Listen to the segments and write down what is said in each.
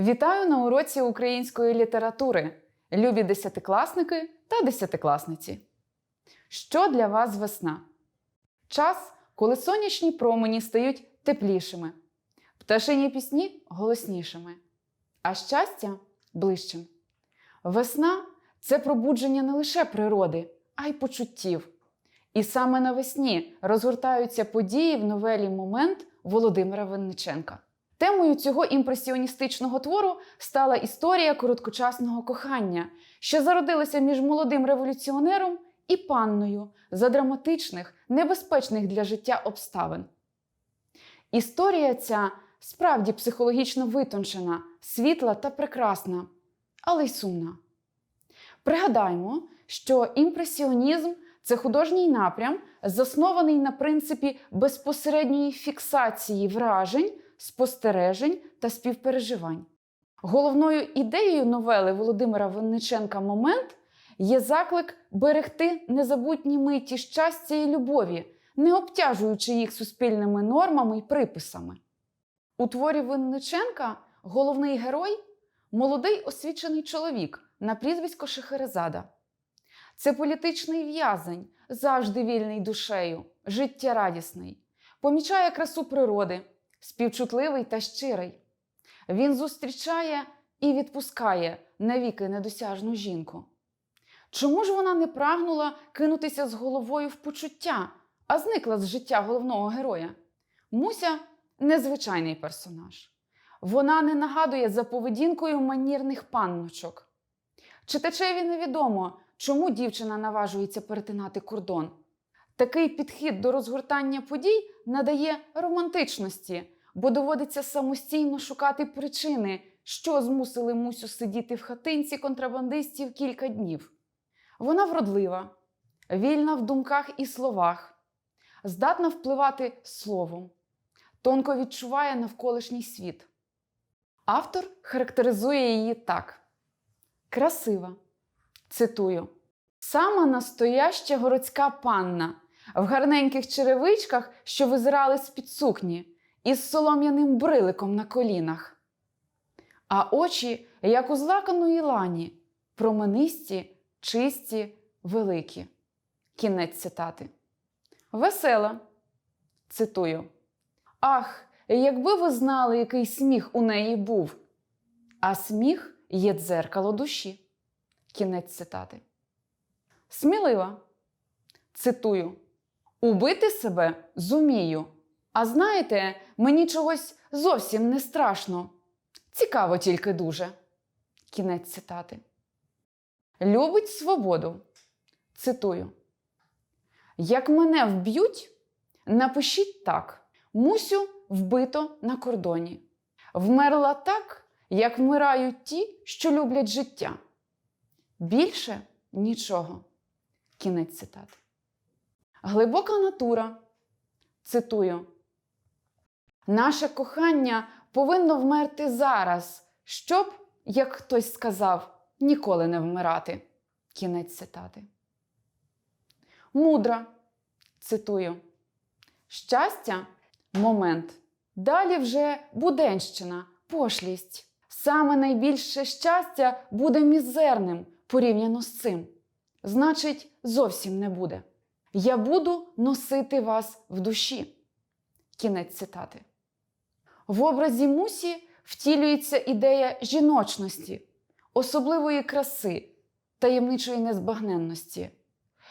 Вітаю на уроці української літератури, любі десятикласники та десятикласниці. Що для вас весна? Час, коли сонячні промені стають теплішими, пташині пісні голоснішими, а щастя ближчим. Весна це пробудження не лише природи, а й почуттів. І саме навесні розгортаються події в новелі Момент Володимира Винниченка. Темою цього імпресіоністичного твору стала історія короткочасного кохання, що зародилася між молодим революціонером і панною за драматичних, небезпечних для життя обставин. Історія ця справді психологічно витончена, світла та прекрасна, але й сумна. Пригадаймо, що імпресіонізм це художній напрям, заснований на принципі безпосередньої фіксації вражень, спостережень та співпереживань. Головною ідеєю новели Володимира Винниченка Момент є заклик берегти незабутні миті щастя і любові, не обтяжуючи їх суспільними нормами і приписами. У творі Винниченка головний герой молодий освічений чоловік на прізвисько Шехерезада. Це політичний в'язень, завжди вільний душею, життєрадісний, помічає красу природи, співчутливий та щирий. Він зустрічає і відпускає навіки недосяжну жінку. Чому ж вона не прагнула кинутися з головою в почуття, а зникла з життя головного героя? Муся незвичайний персонаж. Вона не нагадує за поведінкою манірних панночок. Читачеві невідомо, чому дівчина наважується перетинати кордон. Такий підхід до розгортання подій надає романтичності, бо доводиться самостійно шукати причини, що змусили Мусю сидіти в хатинці контрабандистів кілька днів. Вона вродлива, вільна в думках і словах, здатна впливати словом, тонко відчуває навколишній світ. Автор характеризує її так: красива. Цитую: Сама настояща городська панна в гарненьких черевичках, що визирали з-під сукні, із солом'яним бриликом на колінах. А очі, як у злаканої лані, променисті, чисті, великі. Кінець цитати. Весела. Цитую. Ах, якби ви знали, який сміх у неї був. А сміх є дзеркало душі. Кінець цитати. Смілива. Цитую: Убити себе зумію. А знаєте, мені чогось зовсім не страшно. Цікаво тільки дуже. Кінець цитати. Любить свободу. Цитую. Як мене вб'ють, напишіть так: Мусю вбито на кордоні. Вмерла так, як вмирають ті, що люблять життя. Більше нічого. Кінець цитати. Глибока натура. Цитую. Наше кохання повинно вмерти зараз, щоб, як хтось сказав, ніколи не вмирати. Кінець цитати. Мудра. Цитую. Щастя момент. Далі вже буденщина, пошлість. Саме найбільше щастя буде мізерним порівняно з цим. Значить, зовсім не буде. Я буду носити вас в душі. Кінець цитати. В образі Мусі втілюється ідея жіночності, особливої краси, таємничої незбагненності.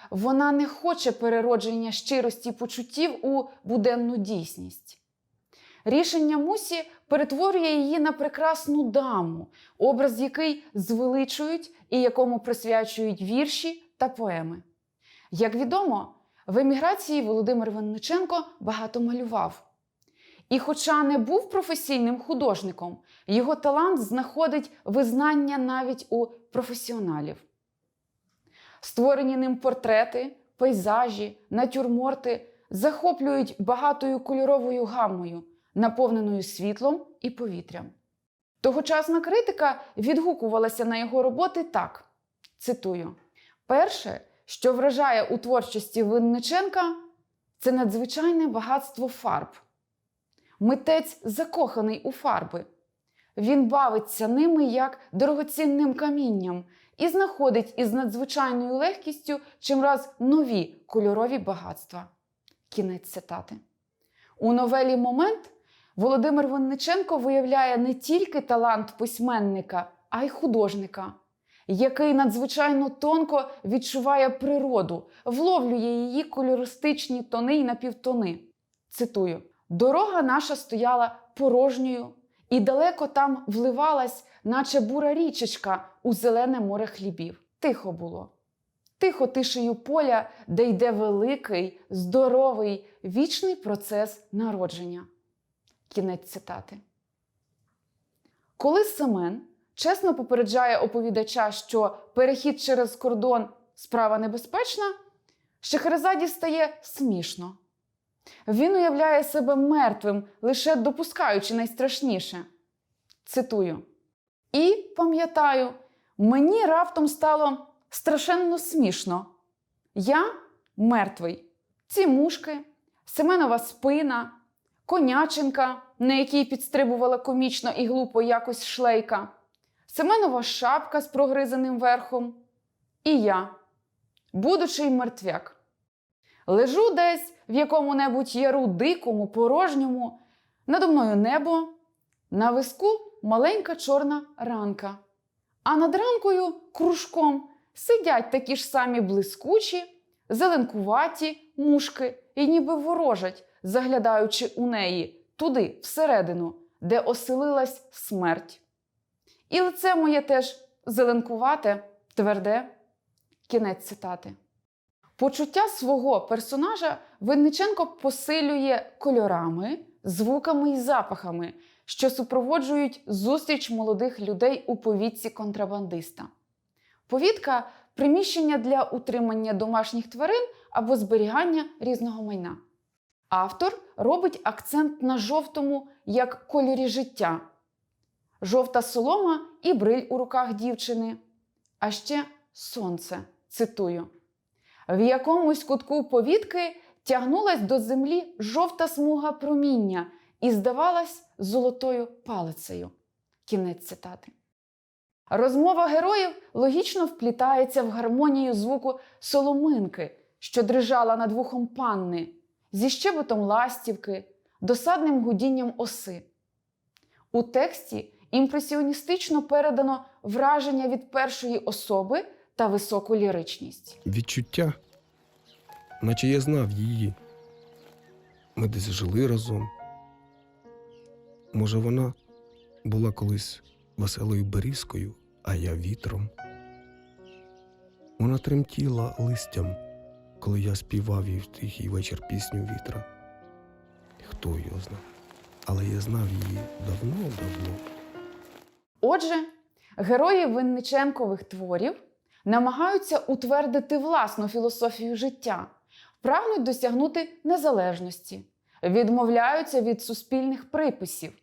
Вона не хоче переродження щирості почуттів у буденну дійсність. Рішення Мусі перетворює її на прекрасну даму, образ який звеличують і якому присвячують вірші та поеми. Як відомо, в еміграції Володимир Винниченко багато малював. І, хоча не був професійним художником, його талант знаходить визнання навіть у професіоналів. Створені ним портрети, пейзажі, натюрморти захоплюють багатою кольоровою гаммою, наповненою світлом і повітрям. Тогочасна критика відгукувалася на його роботи так: цитую: перше, що вражає у творчості Винниченка, це надзвичайне багатство фарб. Митець закоханий у фарби. він бавиться ними як дорогоцінним камінням і знаходить із надзвичайною легкістю чимраз нові кольорові багатства. Кінець цитати. У новелі Момент Володимир Винниченко виявляє не тільки талант письменника, а й художника, який надзвичайно тонко відчуває природу, вловлює її кольористичні тони й напівтони. Цитую: Дорога наша стояла порожньою, і далеко там вливалась, наче бура річечка у зелене море хлібів. Тихо було. Тихо тишею поля, де йде великий, здоровий, вічний процес народження. Кінець цитати. Коли Семен чесно попереджає оповідача, що перехід через кордон справа небезпечна, Шехерезаді стає смішно. Він уявляє себе мертвим, лише допускаючи найстрашніше. Цитую: І пам'ятаю, мені раптом стало страшенно смішно. Я мертвий. Ці мушки, Семенова спина, коняченка, на якій підстрибувала комічно і глупо якось шлейка, Семенова шапка з прогризаним верхом. І я, будучий мертвяк. Лежу десь в якому-небудь яру дикому, порожньому, надо мною небо, на виску маленька чорна ранка, а над ранкою кружком сидять такі ж самі блискучі, зеленкуваті мушки і ніби ворожать, заглядаючи у неї туди, всередину, де оселилась смерть. І лице моє теж зеленкувате, тверде. Кінець цитати. Почуття свого персонажа Винниченко посилює кольорами, звуками і запахами, що супроводжують зустріч молодих людей у повітці контрабандиста. Повітка приміщення для утримання домашніх тварин або зберігання різного майна. Автор робить акцент на жовтому як кольорі життя, жовта солома і бриль у руках дівчини, а ще сонце. Цитую. В якомусь кутку повітки тягнулась до землі жовта смуга проміння і здавалась золотою палицею. Кінець цитати. Розмова героїв логічно вплітається в гармонію звуку соломинки, що дрижала над вухом панни, зі щебетом ластівки, досадним гудінням оси. У тексті імпресіоністично передано враження від першої особи та високу ліричність. Відчуття, наче я знав її. Ми десь жили разом. Може, вона була колись веселою берізкою, а я вітром. Вона тремтіла листям, коли я співав їй в тихий вечір пісню вітра. Хто його знав? Але я знав її давно-давно. Отже, герої Винниченкових творів намагаються утвердити власну філософію життя, прагнуть досягнути незалежності, відмовляються від суспільних приписів.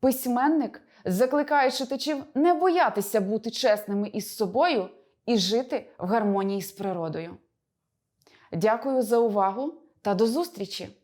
Письменник закликає читачів не боятися бути чесними із собою і жити в гармонії з природою. Дякую за увагу та до зустрічі!